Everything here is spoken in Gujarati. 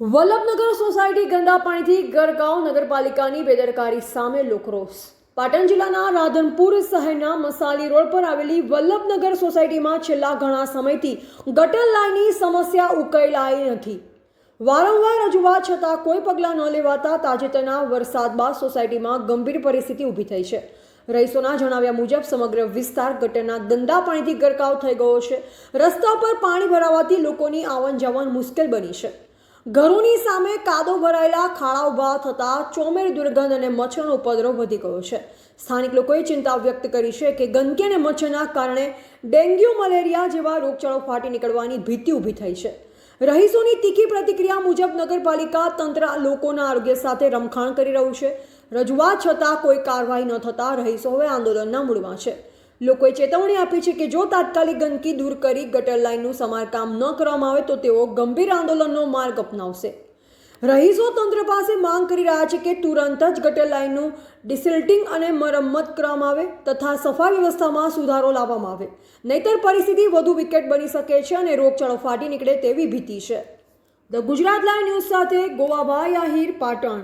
વલ્લભનગર સોસાયટી ગંદા પાણીથી ગરગાંવ નગરપાલિકાની બેદરકારી સામે લોકરોષ. પાટણ જિલ્લાના રાધનપુર શહેરના મસાલી રોડ પર આવેલી વલ્લભનગર સોસાયટીમાં છેલ્લા ઘણા સમયથી ગટર લાઇનની સમસ્યા ઉકેલાઈ નથી. વારંવાર રજૂઆત છતાં કોઈ પગલાં ન લેવાતા તાજેતરના વરસાદ બાદ સોસાયટીમાં ગંભીર પરિસ્થિતિ ઊભી થઈ છે. રહીશોના જણાવ્યા મુજબ સમગ્ર વિસ્તાર ગટરના ગંદા પાણીથી ગરકાવ થઈ ગયો છે. રસ્તા પર પાણી ભરાવાથી લોકોની આવન જાવન મુશ્કેલ બની છે. ઘરોની સામે કાદો ભરાયેલા ખાડા ઊભા થતાં ચોમેર દુર્ગંધ અને મચ્છરનો ઉપદ્રવ વધી ગયો છે. સ્થાનિક લોકોએ ચિંતા વ્યક્ત કરી છે કે ગંદકી અને મચ્છરના કારણે ડેન્ગ્યુ, મલેરિયા જેવા રોગચાળો ફાટી નીકળવાની ભીતિ ઊભી થઈ છે. રહીશોની તીખી પ્રતિક્રિયા મુજબ નગરપાલિકા તંત્ર લોકોના આરોગ્ય સાથે રમખાણ કરી રહ્યું છે. રજૂઆત છતાં કોઈ કાર્યવાહી ન થતાં રહીશો હવે આંદોલનના મૂળમાં છે. લોકોએ ચેતવણી આપી છે કે જો તાત્કાલિક ગંદકી દૂર કરી ગટર લાઇનનું સમારકામ ન કરવામાં આવે તો તેઓ ગંભીર આંદોલનનો માર્ગ અપનાવશે. રહીશો તંત્ર પાસે માંગ કરી રહ્યા છે કે તુરંત જ ગટર લાઇનનું ડિસિલ્ટિંગ અને મરમ્મત કરવામાં આવે તથા સફાઈ વ્યવસ્થામાં સુધારો લાવવામાં આવે. નહીતર પરિસ્થિતિ વધુ વિકેટ બની શકે છે અને રોગચાળો ફાટી નીકળે તેવી ભીતિ છે. ધ ગુજરાત લાઇન ન્યૂઝ સાથે ગોવાભાઈ આહિર પાટણ.